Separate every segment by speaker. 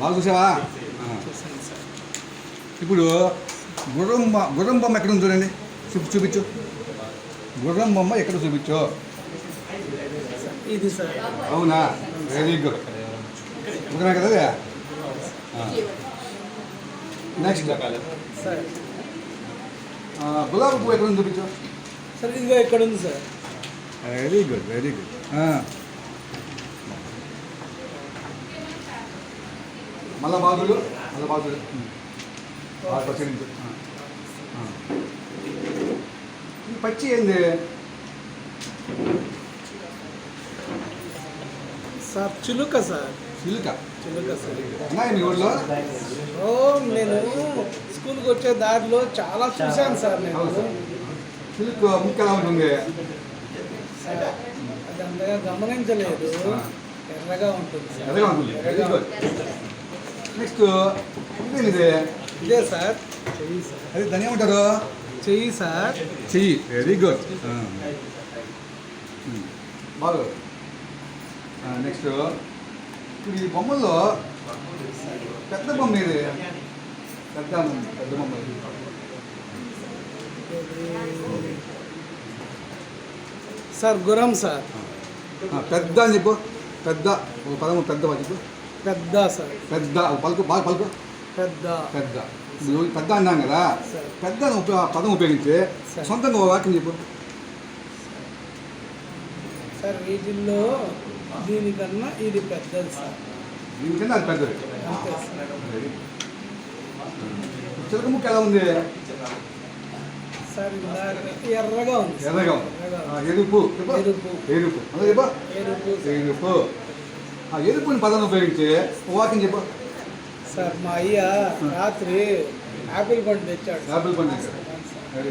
Speaker 1: బాగా చూసావా. ఇప్పుడు గుర్రం గుర్రం బొమ్మ ఎక్కడ ఉంది చూడండి. చూపి చూపించు. గుర్రం బొమ్మ ఎక్కడ చూపించు? అవునా? వెరీ గుడ్ ఓకేనా కదా. నెక్స్ట్ గులాబీ పువ్వు ఎక్కడ ఉంది చూపించు?
Speaker 2: సార్ ఇదిగో ఇక్కడ ఉంది sir?
Speaker 1: Very good very good మళ్ళా బాగులు మళ్ళా. ఆ. ఈ పచ్చి ఏంది?
Speaker 2: సార్ చిలుక సార్.
Speaker 1: సిల్క
Speaker 2: చిలుక సార్.
Speaker 1: ఉన్నాయి మీ ఊళ్ళో
Speaker 2: ఓ నేను స్కూల్కి వచ్చే దారిలో చాలా చూశాను సార్ నేను.
Speaker 1: అవును సార్. సిల్క్ ముక్క ఎలా ఉంటుంది?
Speaker 2: సార్, అది అంతగా గమనించలేదు. ఎర్రగా ఉంటుంది సార్.
Speaker 1: ఎదగా ఉంటుంది. నెక్స్ట్ ఇదేంది ఇది
Speaker 2: ఇదే సార్ చెయ్యి సార్
Speaker 1: అది ఏమంటారు
Speaker 2: చెయ్యి సార్
Speaker 1: చెయ్యి వెరీ గుడ్ బాగా నెక్స్ట్ ఇప్పుడు ఈ బొమ్మల్లో పెద్ద బొమ్మ ఇది పెద్ద పెద్ద బొమ్మ.
Speaker 2: సార్ గురం సార్
Speaker 1: పెద్ద అని చెప్పు పెద్ద ఒక పదము పెద్ద పద చెప్పు
Speaker 2: పెద్ద సార్.
Speaker 1: పెద్ద పలుకు బాగా పలుకు.
Speaker 2: పెద్ద.
Speaker 1: పెద్ద. పెద్ద అన్నాం కదా. పెద్ద పదం ఉపయోగించి. సొంతంగా ఒక వాక్యం చెప్పు.
Speaker 2: సార్ వీటిల్లో దీనికన్నా ఇది పెద్దది సార్.
Speaker 1: దీనికన్నా అది పెద్దది. చిలక ముక్క ఎలా ఉంది?
Speaker 2: ఎర్రగా ఉంది.
Speaker 1: ఎర్రగా ఉంది. ఎరుపు.
Speaker 2: ఎరుపు.
Speaker 1: ఎరుపు.
Speaker 2: ఎరుపు.
Speaker 1: ఎరుపు. ఆ ఎరుపుని పదాన్ని ఉపయోగించి వాక్యం చెప్పు.
Speaker 2: సార్ మా అయ్య రాత్రి ఆపిల్ పండు తెచ్చాడు.
Speaker 1: యాపిల్ పండు తెచ్చాడు.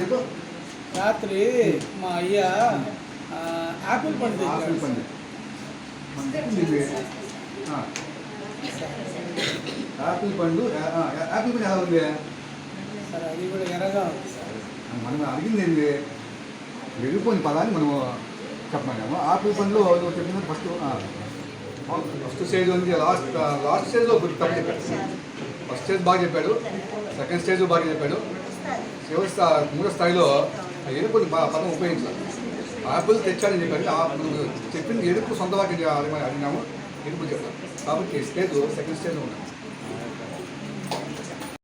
Speaker 1: చెప్పు.
Speaker 2: రాత్రి మా అయ్య ఆపిల్ పండు
Speaker 1: ఆపిల్
Speaker 2: తెచ్చాడు.
Speaker 1: పండు. ఇది. ఆ. యాపిల్ పండు ఆ, ఆ, యాపిల్ పండు ఎలా ఉంది?
Speaker 2: సార్ అది కూడా ఎర్రగా ఉంది సార్.
Speaker 1: మనం అడిగింది ఏంది? ఎరుపుని పదాన్ని మనము చెప్పమన్నాము. ఆపిల్ పండ్లు నువ్వు చెప్పిన ఫస్ట్ ఫస్ట్ స్టేజ్ ఉంది లాస్ట్ లాస్ట్ స్టేజ్లో గుర్తు తప్పు చెప్పాడు. ఫస్ట్ స్టేజ్ బాగా చెప్పాడు సెకండ్ స్టేజ్ బాగా చెప్పాడు. చివరి మూడో స్థాయిలో ఎరుపు పదం ఉపయోగించాలి. ఆపిల్ తెచ్చాడని చెప్పాడు ఆ చెప్పింది ఎరుపు సొంత వాక్యం అడిగినాము. ఎరుపు చెప్పాలి కాబట్టి స్టేజ్ సెకండ్ స్టేజ్లో ఉన్నాం